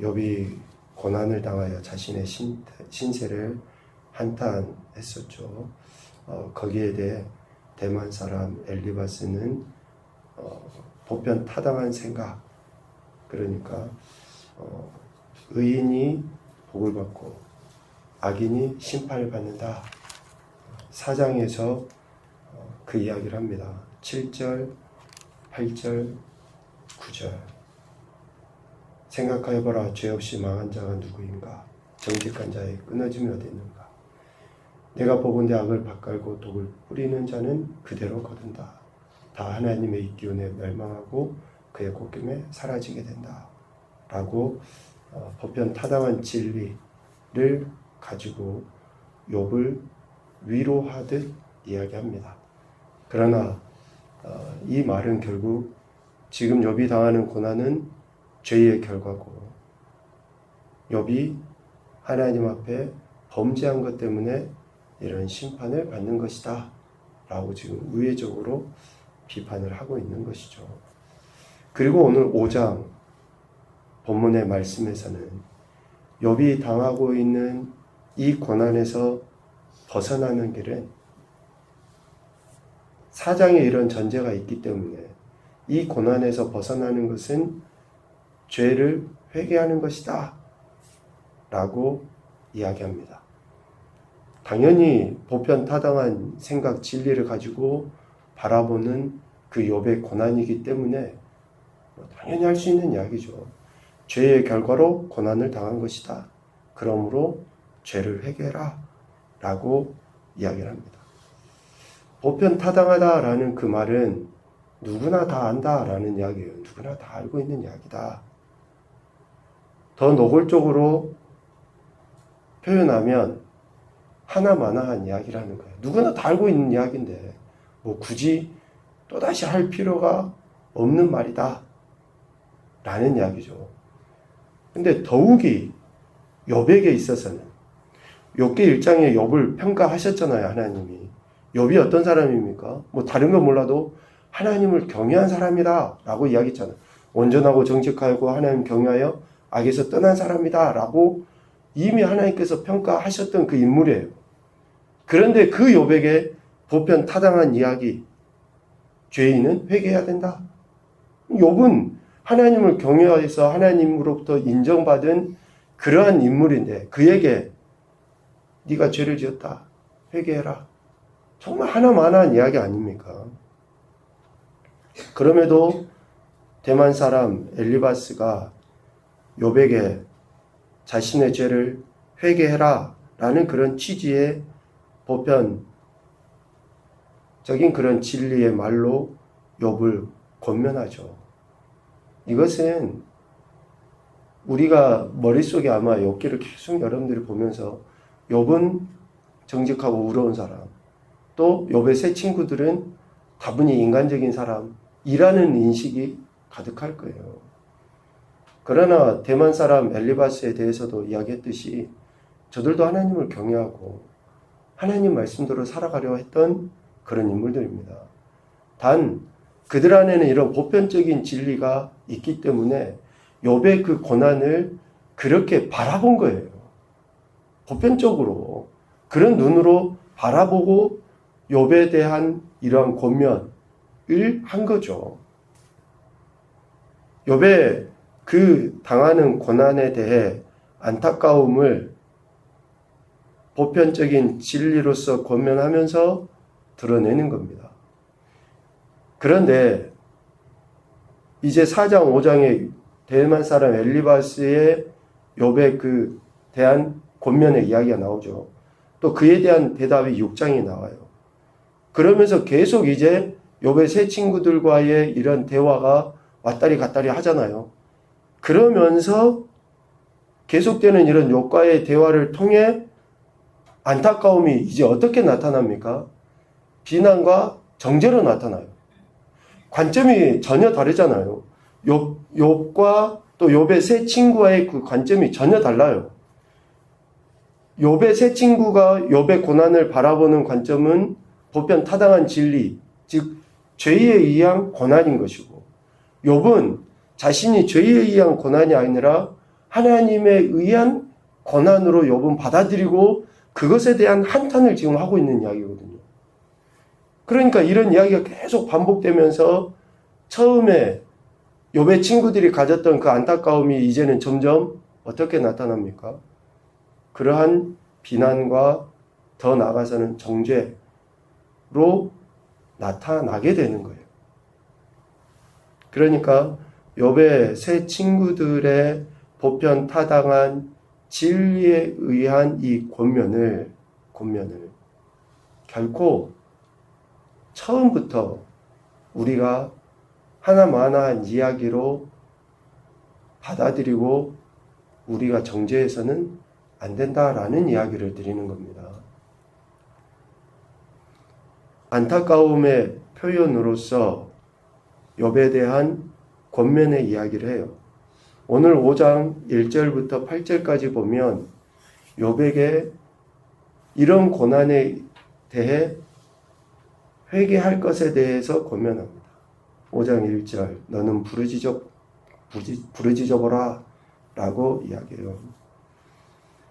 욥이 고난을 당하여 자신의 신, 신세를 한탄했었죠. 어, 거기에 대해 대만 사람 엘리바스는 어, 보편 타당한 생각 그러니까 어, 의인이 복을 받고 악인이 심판을 받는다. 사장에서 어, 그 이야기를 합니다. 7절, 8절, 9절. 생각하여봐라. 죄 없이 망한 자가 누구인가? 정직한 자의 끊어짐이 어디 있는가? 내가 보건대 악을 밭갈고 독을 뿌리는 자는 그대로 거둔다. 다 하나님의 이 기운에 멸망하고 그의 꽃김에 사라지게 된다. 라고 어, 보편 타당한 진리를 가지고 욥을 위로하듯 이야기합니다. 그러나 어, 이 말은 결국 지금 욥이 당하는 고난은 죄의 결과고 욥이 하나님 앞에 범죄한 것 때문에 이런 심판을 받는 것이다 라고 지금 우회적으로 비판을 하고 있는 것이죠. 그리고 오늘 5장 본문의 말씀에서는 욥이 당하고 있는 이 고난에서 벗어나는 길은 사장에 이런 전제가 있기 때문에 이 고난에서 벗어나는 것은 죄를 회개하는 것이다. 라고 이야기합니다. 당연히 보편 타당한 생각, 진리를 가지고 바라보는 그 욥의 고난이기 때문에 뭐 당연히 할 수 있는 이야기죠. 죄의 결과로 고난을 당한 것이다. 그러므로 죄를 회개해라. 라고 이야기를 합니다. 보편 타당하다라는 그 말은 누구나 다 안다라는 이야기예요. 누구나 다 알고 있는 이야기다. 더 노골적으로 표현하면 하나마나한 이야기라는 거예요. 누구나 다 알고 있는 이야기인데 뭐 굳이 또다시 할 필요가 없는 말이다. 라는 이야기죠. 근데 더욱이 욥에게 있어서는 욥기 1장에 욥을 평가하셨잖아요, 하나님이. 욥이 어떤 사람입니까? 뭐 다른 건 몰라도 하나님을 경외한 사람이다 라고 이야기했잖아요. 온전하고 정직하고 하나님 경외하여 악에서 떠난 사람이다 라고 이미 하나님께서 평가하셨던 그 인물이에요. 그런데 그 욥에게 보편 타당한 이야기, 죄인은 회개해야 된다. 욥은 하나님을 경외해서 하나님으로부터 인정받은 그러한 인물인데 그에게 네가 죄를 지었다. 회개해라. 정말 하나만한 이야기 아닙니까? 그럼에도 대만 사람 엘리바스가 욥에게 자신의 죄를 회개해라 라는 그런 취지의 보편적인 그런 진리의 말로 욥을 권면하죠. 이것은 우리가 머릿속에 아마 욥기를 계속 여러분들이 보면서 욥은 정직하고 우러운 사람, 또 욥의 새 친구들은 다분히 인간적인 사람이라는 인식이 가득할 거예요. 그러나 대만 사람 엘리바스에 대해서도 이야기했듯이 저들도 하나님을 경외하고 하나님 말씀대로 살아가려 했던 그런 인물들입니다. 단 그들 안에는 이런 보편적인 진리가 있기 때문에 욥의 그 고난을 그렇게 바라본 거예요. 보편적으로 그런 눈으로 바라보고 욥에 대한 이러한 권면을 한 거죠. 욥의 그 당하는 고난에 대해 안타까움을 보편적인 진리로서 권면하면서 드러내는 겁니다. 그런데 이제 4장 5장에 대만 사람 엘리바스의 욥의 그 대한 권면의 이야기가 나오죠. 또 그에 대한 대답이 6장에 나와요. 그러면서 계속 이제 욥의 새 친구들과의 이런 대화가 왔다리 갔다리 하잖아요. 그러면서 계속되는 이런 욕과의 대화를 통해 안타까움이 이제 어떻게 나타납니까? 비난과 정죄로 나타나요. 관점이 전혀 다르잖아요. 욕, 욕과 또 욕의 새 친구와의 그 관점이 전혀 달라요. 욕의 새 친구가 욕의 고난을 바라보는 관점은 보편 타당한 진리, 즉 죄에 의한 고난인 것이고, 욕은 자신이 죄에 의한 고난이 아니라 하나님에 의한 권한으로 욥은 받아들이고 그것에 대한 한탄을 지금 하고 있는 이야기거든요. 그러니까 이런 이야기가 계속 반복되면서 처음에 욥의 친구들이 가졌던 그 안타까움이 이제는 점점 어떻게 나타납니까? 그러한 비난과 더 나아가서는 정죄로 나타나게 되는 거예요. 그러니까 욥의 새 친구들의 보편 타당한 진리에 의한 이 권면을 권면을 결코 처음부터 우리가 하나마나한 이야기로 받아들이고 우리가 정죄해서는 안 된다라는 이야기를 드리는 겁니다. 안타까움의 표현으로서 욥에 대한 권면의 이야기를 해요. 오늘 5장 1절부터 8절까지 보면 욥에게 이런 고난에 대해 회개할 것에 대해서 권면합니다. 5장 1절 너는 부르짖어 부르짖어 보라 라고 이야기해요.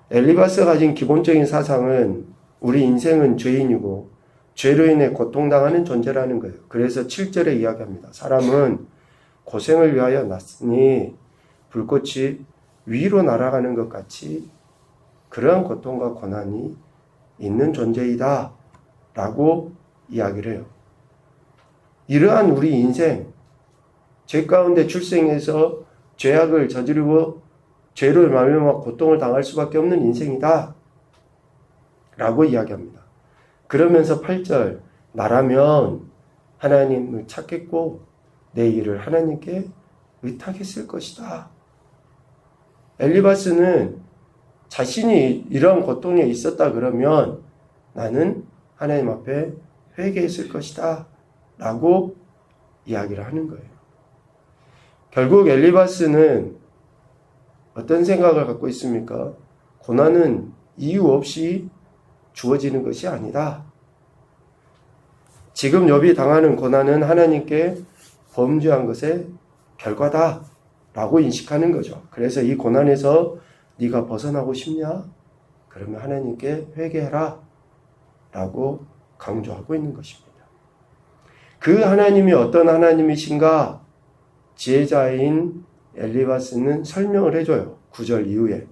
엘리바스가 가진 기본적인 사상은 우리 인생은 죄인이고 죄로 인해 고통당하는 존재라는 거예요. 그래서 7절에 이야기합니다. 사람은 고생을 위하여 났으니 불꽃이 위로 날아가는 것 같이 그러한 고통과 고난이 있는 존재이다 라고 이야기를 해요. 이러한 우리 인생, 죄 가운데 출생해서 죄악을 저지르고 죄로 말미암아 고통을 당할 수밖에 없는 인생이다 라고 이야기합니다. 그러면서 8절 나라면 하나님을 찾겠고 내 일을 하나님께 의탁했을 것이다. 엘리바스는 자신이 이러한 고통에 있었다 그러면 나는 하나님 앞에 회개했을 것이다. 라고 이야기를 하는 거예요. 결국 엘리바스는 어떤 생각을 갖고 있습니까? 고난은 이유 없이 주어지는 것이 아니다. 지금 욥이 당하는 고난은 하나님께 범죄한 것의 결과다. 라고 인식하는 거죠. 그래서 이 고난에서 네가 벗어나고 싶냐? 그러면 하나님께 회개해라. 라고 강조하고 있는 것입니다. 그 하나님이 어떤 하나님이신가? 지혜자인 엘리바스는 설명을 해줘요. 9절 이후에.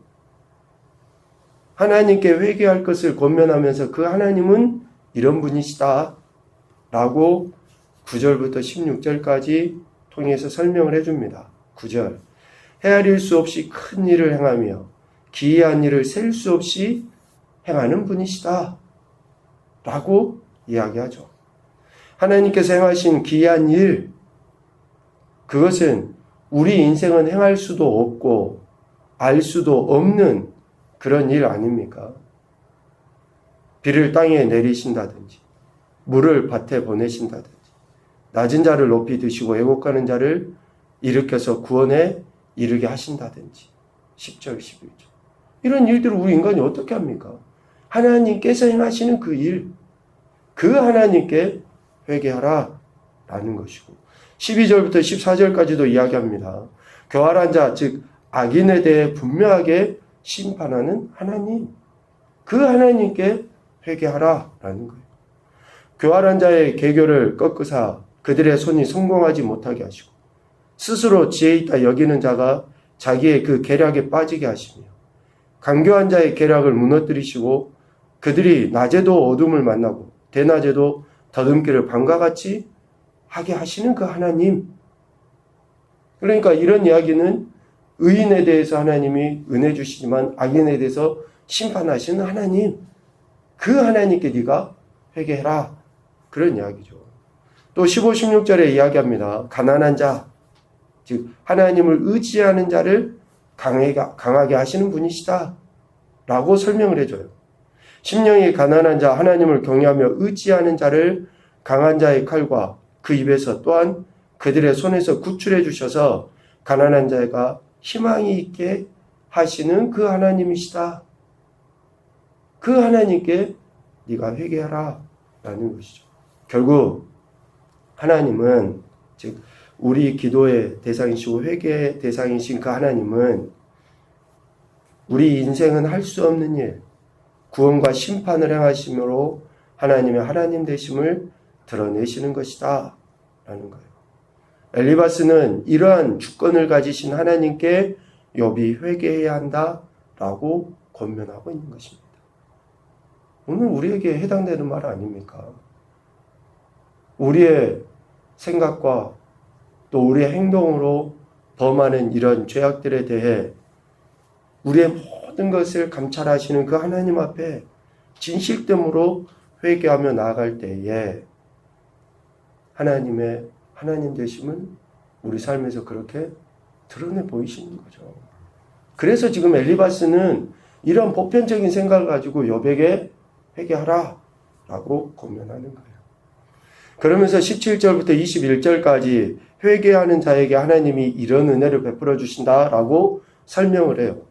하나님께 회개할 것을 권면하면서 그 하나님은 이런 분이시다. 라고 9절부터 16절까지 통해서 설명을 해줍니다. 9절. 헤아릴 수 없이 큰 일을 행하며 기이한 일을 셀 수 없이 행하는 분이시다. 라고 이야기하죠. 하나님께서 행하신 기이한 일, 그것은 우리 인생은 행할 수도 없고 알 수도 없는 그런 일 아닙니까? 비를 땅에 내리신다든지, 물을 밭에 보내신다든지, 낮은 자를 높이 드시고 애곡하는 자를 일으켜서 구원에 이르게 하신다든지 10절 11절 이런 일들을 우리 인간이 어떻게 합니까? 하나님께서 행하시는 그 일, 그 하나님께 회개하라 라는 것이고 12절부터 14절까지도 이야기합니다. 교활한 자, 즉 악인에 대해 분명하게 심판하는 하나님, 그 하나님께 회개하라 라는 거예요. 교활한 자의 개교를 꺾으사 그들의 손이 성공하지 못하게 하시고 스스로 지혜 있다 여기는 자가 자기의 그 계략에 빠지게 하시며 강교한 자의 계략을 무너뜨리시고 그들이 낮에도 어둠을 만나고 대낮에도 더듬기를 밤과 같이 하게 하시는 그 하나님. 그러니까 이런 이야기는 의인에 대해서 하나님이 은혜 주시지만 악인에 대해서 심판하시는 하나님. 그 하나님께 네가 회개해라. 그런 이야기죠. 또 15, 16절에 이야기합니다. 가난한 자, 즉 하나님을 의지하는 자를 강하게 하시는 분이시다. 라고 설명을 해줘요. 심령이 가난한 자, 하나님을 경외하며 의지하는 자를 강한 자의 칼과 그 입에서 또한 그들의 손에서 구출해 주셔서 가난한 자가 희망이 있게 하시는 그 하나님이시다. 그 하나님께 네가 회개하라 라는 것이죠. 결국 하나님은 즉 우리 기도의 대상이시고 회개의 대상이신 그 하나님은 우리 인생은 할 수 없는 일, 구원과 심판을 행하심으로 하나님의 하나님 되심을 드러내시는 것이다. 라는 거예요. 엘리바스는 이러한 주권을 가지신 하나님께 욥이 회개해야 한다 라고 권면하고 있는 것입니다. 오늘 우리에게 해당되는 말 아닙니까? 우리의 생각과 또 우리의 행동으로 범하는 이런 죄악들에 대해 우리의 모든 것을 감찰하시는 그 하나님 앞에 진실됨으로 회개하며 나아갈 때에 하나님의 하나님 되심을 우리 삶에서 그렇게 드러내 보이시는 거죠. 그래서 지금 엘리바스는 이런 보편적인 생각을 가지고 여백에 회개하라 라고 권면하는 거예요. 그러면서 17절부터 21절까지 회개하는 자에게 하나님이 이런 은혜를 베풀어 주신다라고 설명을 해요.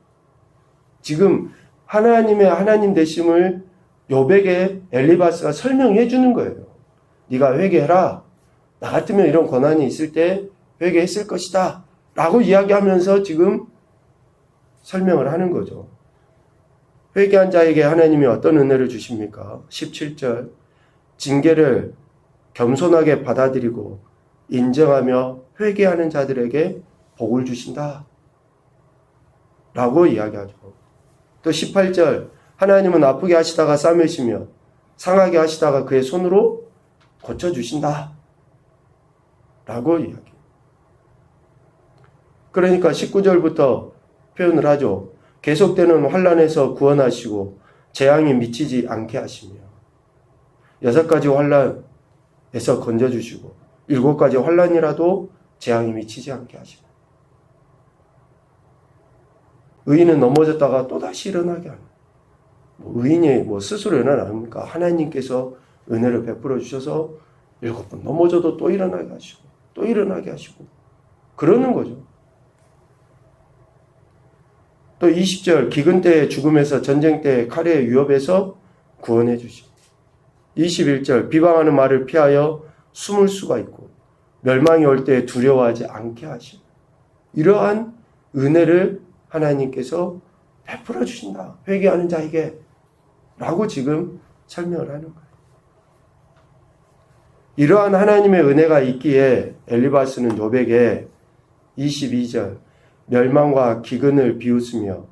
지금 하나님의 하나님 되심을 요백에 엘리바스가 설명해 주는 거예요. 네가 회개해라. 나 같으면 이런 권한이 있을 때 회개했을 것이다. 라고 이야기하면서 지금 설명을 하는 거죠. 회개한 자에게 하나님이 어떤 은혜를 주십니까? 17절. 징계를 겸손하게 받아들이고 인정하며 회개하는 자들에게 복을 주신다. 라고 이야기하죠. 또 18절. 하나님은 아프게 하시다가 싸매시며 상하게 하시다가 그의 손으로 고쳐주신다. 라고 이야기. 그러니까 19절부터 표현을 하죠. 계속되는 환란에서 구원하시고 재앙이 미치지 않게 하시며 여섯 가지 환란 에서 건져주시고 일곱 가지 환란이라도 재앙이 미치지 않게 하시고 의인은 넘어졌다가 또다시 일어나게 하는 뭐 의인이 뭐 스스로 일어납니까? 하나님께서 은혜를 베풀어 주셔서 일곱 번 넘어져도 또 일어나게 하시고 또 일어나게 하시고 그러는 거죠. 또 20절 기근 때의 죽음에서 전쟁 때의 칼의 위협에서 구원해 주시고 21절 비방하는 말을 피하여 숨을 수가 있고 멸망이 올 때 두려워하지 않게 하시고 이러한 은혜를 하나님께서 베풀어 주신다. 회개하는 자에게 라고 지금 설명을 하는 거예요. 이러한 하나님의 은혜가 있기에 엘리바스는 요백에 22절 멸망과 기근을 비웃으며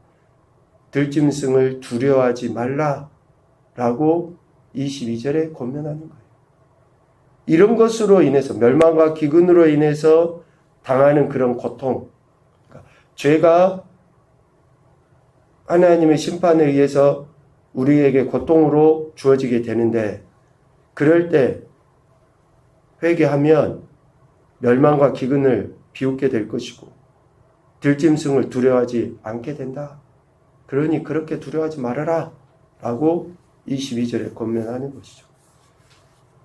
들짐승을 두려워하지 말라라고 22절에 권면하는 거예요. 이런 것으로 인해서 멸망과 기근으로 인해서 당하는 그런 고통, 그러니까 죄가 하나님의 심판에 의해서 우리에게 고통으로 주어지게 되는데 그럴 때 회개하면 멸망과 기근을 비웃게 될 것이고 들짐승을 두려워하지 않게 된다. 그러니 그렇게 두려워하지 말아라. 라고 22절에 권면하는 것이죠.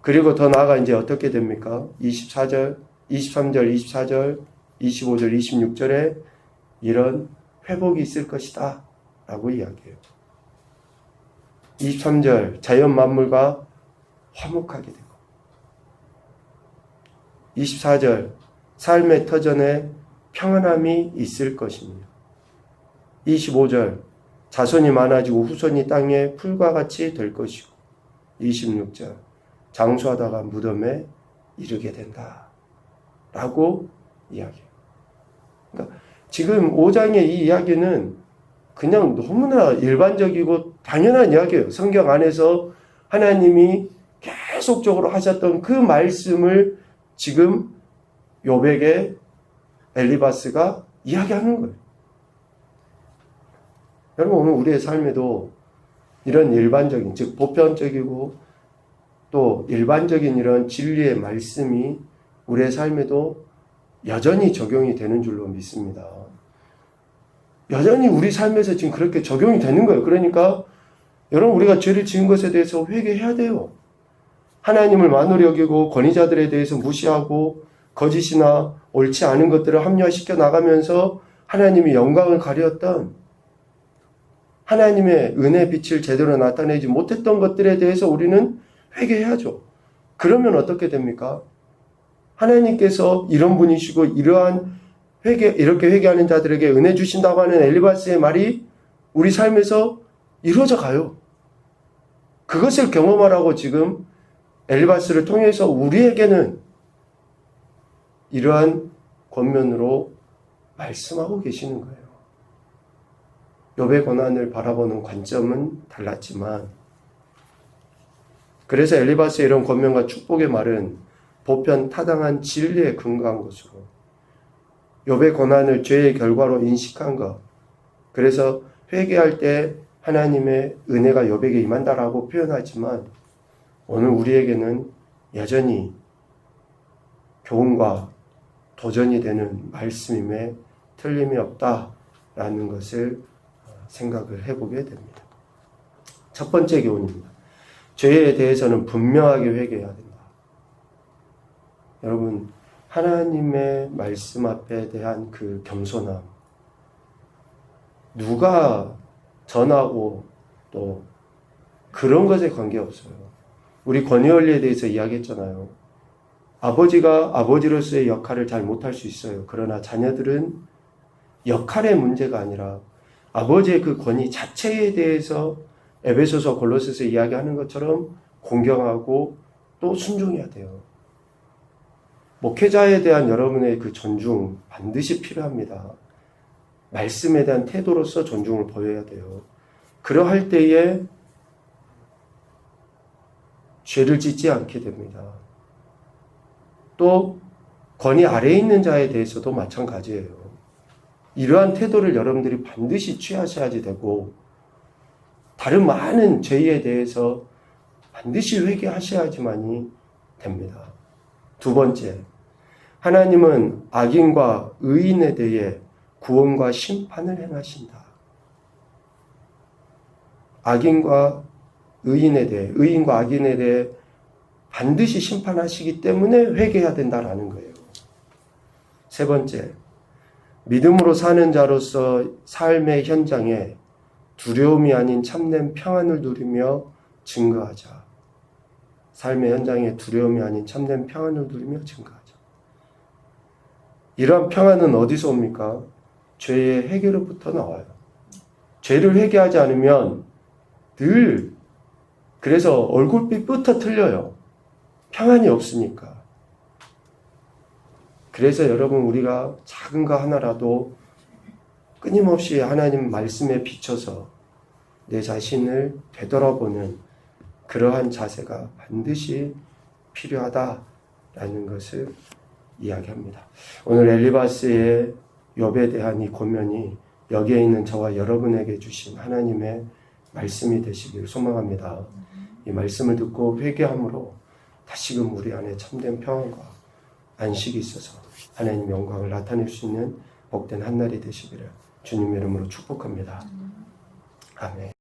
그리고 더 나아가 이제 어떻게 됩니까? 24절, 23절, 24절, 25절, 26절에 이런 회복이 있을 것이다. 라고 이야기해요. 23절, 자연 만물과 화목하게 되고. 24절, 삶의 터전에 평안함이 있을 것입니다. 25절, 자손이 많아지고 후손이 땅에 풀과 같이 될 것이고. 26절, 장수하다가 무덤에 이르게 된다. 라고 이야기해요. 그러니까 지금 5장의 이 이야기는 그냥 너무나 일반적이고 당연한 이야기예요. 성경 안에서 하나님이 계속적으로 하셨던 그 말씀을 지금 요백의 엘리바스가 이야기하는 거예요. 여러분 오늘 우리의 삶에도 이런 일반적인 즉 보편적이고 또 일반적인 이런 진리의 말씀이 우리의 삶에도 여전히 적용이 되는 줄로 믿습니다. 여전히 우리 삶에서 지금 그렇게 적용이 되는 거예요. 그러니까 여러분 우리가 죄를 지은 것에 대해서 회개해야 돼요. 하나님을 만으로 여기고 권위자들에 대해서 무시하고 거짓이나 옳지 않은 것들을 합리화시켜 나가면서 하나님의 영광을 가렸던 하나님의 은혜 빛을 제대로 나타내지 못했던 것들에 대해서 우리는 회개해야죠. 그러면 어떻게 됩니까? 하나님께서 이런 분이시고 이러한 회개 이렇게 회개하는 자들에게 은혜 주신다고 하는 엘리바스의 말이 우리 삶에서 이루어져 가요. 그것을 경험하라고 지금 엘리바스를 통해서 우리에게는 이러한 권면으로 말씀하고 계시는 거예요. 욥의 고난을 바라보는 관점은 달랐지만 그래서 엘리바스의 이런 권면과 축복의 말은 보편 타당한 진리에 근거한 것으로 욥의 고난을 죄의 결과로 인식한 것 그래서 회개할 때 하나님의 은혜가 욥에게 임한다라고 표현하지만 오늘 우리에게는 여전히 교훈과 도전이 되는 말씀임에 틀림이 없다라는 것을 생각을 해보게 됩니다. 첫 번째 교훈입니다. 죄에 대해서는 분명하게 회개해야 된다. 여러분, 하나님의 말씀 앞에 대한 그 겸손함, 누가 전하고 또 그런 것에 관계없어요. 우리 권위원리에 대해서 이야기했잖아요. 아버지가 아버지로서의 역할을 잘 못할 수 있어요. 그러나 자녀들은 역할의 문제가 아니라 아버지의 그 권위 자체에 대해서 에베소서 골로새서 이야기하는 것처럼 공경하고 또 순종해야 돼요. 목회자에 대한 여러분의 그 존중 반드시 필요합니다. 말씀에 대한 태도로서 존중을 보여야 돼요. 그러할 때에 죄를 짓지 않게 됩니다. 또 권위 아래에 있는 자에 대해서도 마찬가지예요. 이러한 태도를 여러분들이 반드시 취하셔야지 되고 다른 많은 죄에 대해서 반드시 회개하셔야지만이 됩니다. 두 번째, 하나님은 악인과 의인에 대해 구원과 심판을 행하신다. 악인과 의인에 대해, 의인과 악인에 대해 반드시 심판하시기 때문에 회개해야 된다라는 거예요. 세 번째, 믿음으로 사는 자로서 삶의 현장에 두려움이 아닌 참된 평안을 누리며 증거하자. 삶의 현장에 두려움이 아닌 참된 평안을 누리며 증거하자. 이러한 평안은 어디서 옵니까? 죄의 회개로부터 나와요. 죄를 회개하지 않으면 늘 그래서 얼굴빛부터 틀려요. 평안이 없으니까. 그래서 여러분 우리가 작은 거 하나라도 끊임없이 하나님 말씀에 비춰서 내 자신을 되돌아보는 그러한 자세가 반드시 필요하다라는 것을 이야기합니다. 오늘 엘리바스의 욥에 대한 이 고면이 여기에 있는 저와 여러분에게 주신 하나님의 말씀이 되시길 소망합니다. 이 말씀을 듣고 회개함으로 다시금 우리 안에 참된 평안과 안식이 있어서 하나님 영광을 나타낼 수 있는 복된 한날이 되시기를 주님 이름으로 축복합니다. 아멘.